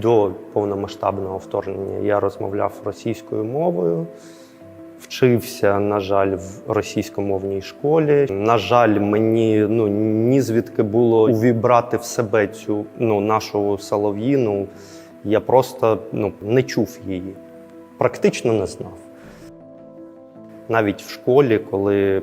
До повномасштабного вторгнення я розмовляв російською мовою. Вчився, на жаль, в російськомовній школі. На жаль, мені ну ні звідки було увібрати в себе цю ну нашу солов'їну. Я просто ну не чув її, практично не знав. Навіть в школі, коли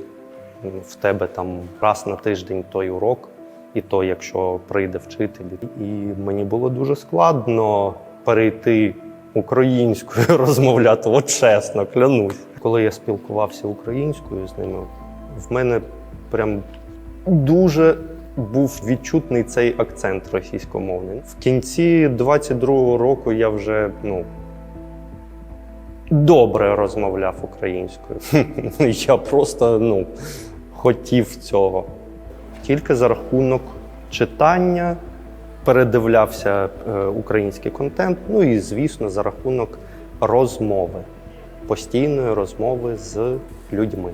в тебе там раз на тиждень той урок, і то, якщо прийде вчитель, і мені було дуже складно перейти українською розмовляти, от чесно, клянусь. Коли я спілкувався українською з ними, в мене прям дуже був відчутний цей акцент російськомовний. В кінці 22-го року я вже ну, добре розмовляв українською. Я просто ну, хотів цього. Тільки за рахунок читання передивлявся е, український контент, ну і, звісно, за рахунок розмови, постійної розмови з людьми.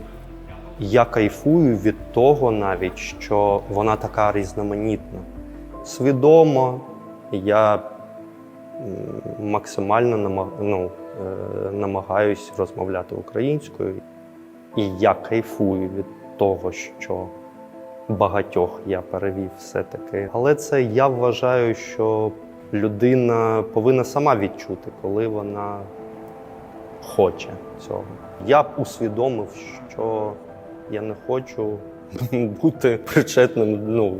Я кайфую від того навіть, що вона така різноманітна. Свідомо я максимально ну, е, намагаюсь розмовляти українською. І я кайфую від того, що багатьох я перевів все-таки. Але це я вважаю, що людина повинна сама відчути, коли вона хоче цього. Я б усвідомив, що я не хочу бути причетним ну,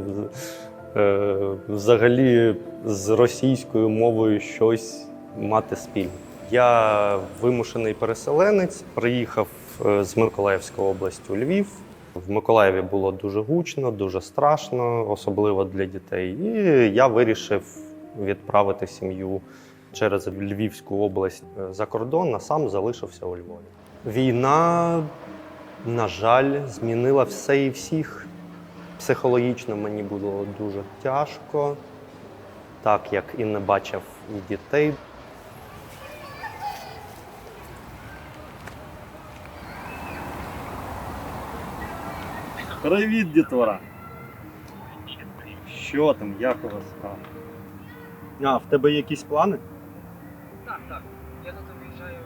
е, взагалі з російською мовою щось мати спільне. Я вимушений переселенець, приїхав е, з Миколаївської області у Львів. В Миколаєві було дуже гучно, дуже страшно, особливо для дітей. І я вирішив відправити сім'ю через Львівську область е, за кордон, а сам залишився у Львові. Війна, на жаль, змінила все і всіх. Психологічно мені було дуже тяжко, так як і не бачив і дітей. Привіт, дітвора. Що там, як у вас справа? А, в тебе якісь плани? Так, так. Я тут виїжджаю.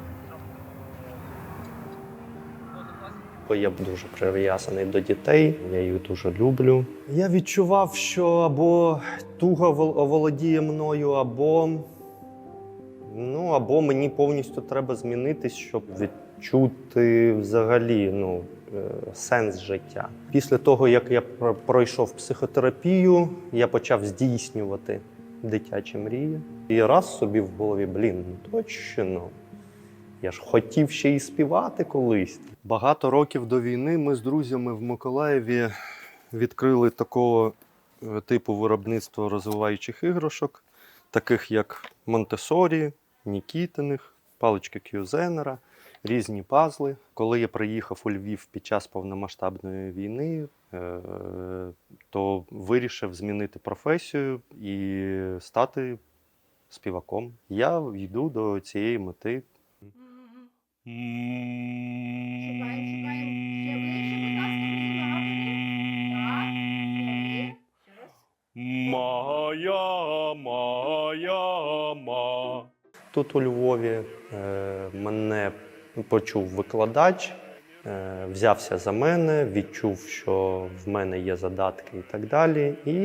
Бо я дуже прив'язаний до дітей, я їх дуже люблю. Я відчував, що або туга вол- оволодіє мною, або, ну, або мені повністю треба змінитись, щоб відчути взагалі ну, сенс життя. Після того, як я пройшов психотерапію, я почав здійснювати дитячі мрії. І раз собі в голові, блін, ну точно. Я ж хотів ще й співати колись. Багато років до війни ми з друзями в Миколаєві відкрили такого е, типу виробництва розвиваючих іграшок, таких як Монтесорі, Нікітиних, палички К'юзенера, різні пазли. Коли я приїхав у Львів під час повномасштабної війни, е, то вирішив змінити професію і стати співаком. Я йду до цієї мети. Моя, моя, ма. Тут у Львові е, мене почув викладач, е, взявся за мене, відчув, що в мене є задатки і так далі. І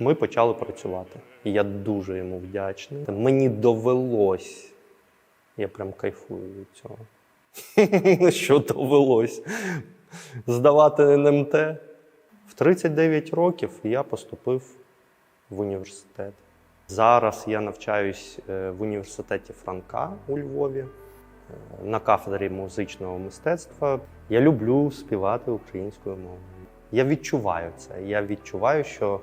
ми почали працювати. І я дуже йому вдячний. Мені довелось, я прям кайфую від цього. Що довелось? Здавати НМТ. В 39 років я поступив в університет. Зараз я навчаюсь е, в університеті Франка у Львові е, на кафедрі музичного мистецтва. Я люблю співати українською мовою. Я відчуваю це. Я відчуваю, що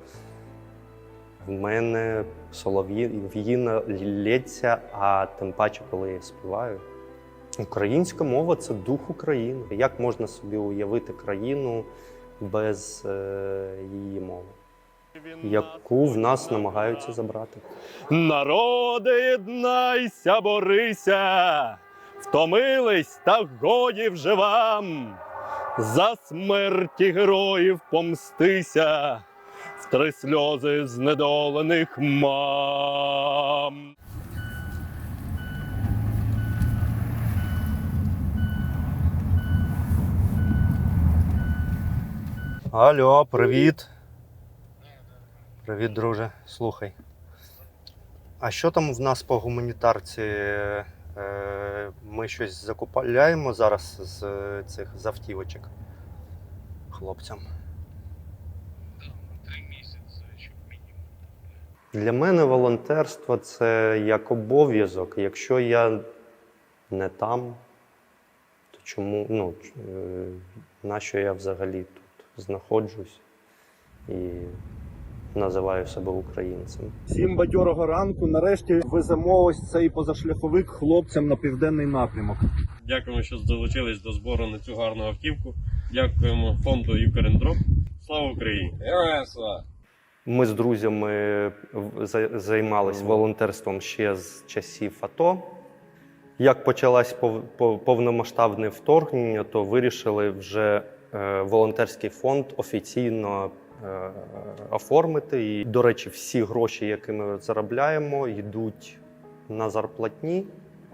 в мене солов'їна лється, а тим паче, коли я співаю. Українська мова це дух України. Як можна собі уявити країну без е, її мови? Яку в нас намагаються забрати. Народи, єднайся, борися, втомились та годі вже вам. За смерті героїв помстися, втри сльози знедолених мам. Алло, привіт. Привіт, друже. Слухай. А що там в нас по гуманітарці? Е, Ми щось закупляємо зараз з е, цих з автівочок хлопцям. Для мене волонтерство це як обов'язок. Якщо я не там, то чому, ну, е, нащо я взагалі тут знаходжусь і називаю себе українцем? Всім бадьорого ранку. Нарешті веземо ось цей позашляховик хлопцям на південний напрямок. Дякуємо, що долучились до збору на цю гарну автівку. Дякуємо фонду Ukraine Слава Україні! Героям слава! Ми з друзями в- за- займались волонтерством ще з часів АТО. Як почалось пов- пов- повномасштабне вторгнення, то вирішили вже е, волонтерський фонд офіційно оформити. І, до речі, всі гроші, які ми заробляємо, йдуть на зарплатні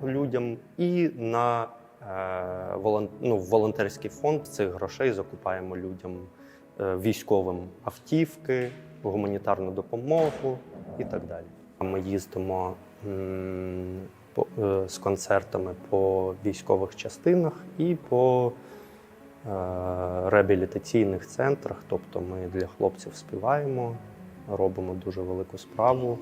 людям і на е, ну, волонтерський фонд цих грошей закупаємо людям е, військовим автівки, гуманітарну допомогу і так далі. Ми їздимо е, з концертами по військових частинах і по е, реабілітаційних центрах. Тобто ми для хлопців співаємо, робимо дуже велику справу.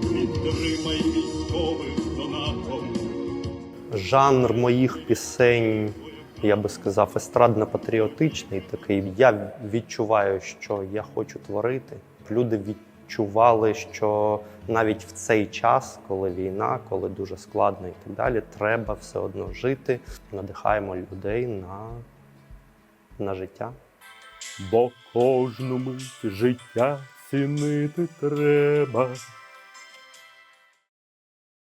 Підтримай військових донатом. Жанр моїх пісень, я би сказав, естрадно-патріотичний такий. Я відчуваю, що я хочу творити. Люди відчували, що навіть в цей час, коли війна, коли дуже складно і так далі, треба все одно жити. Надихаємо людей на, на життя. Бо кожному життя цінити треба.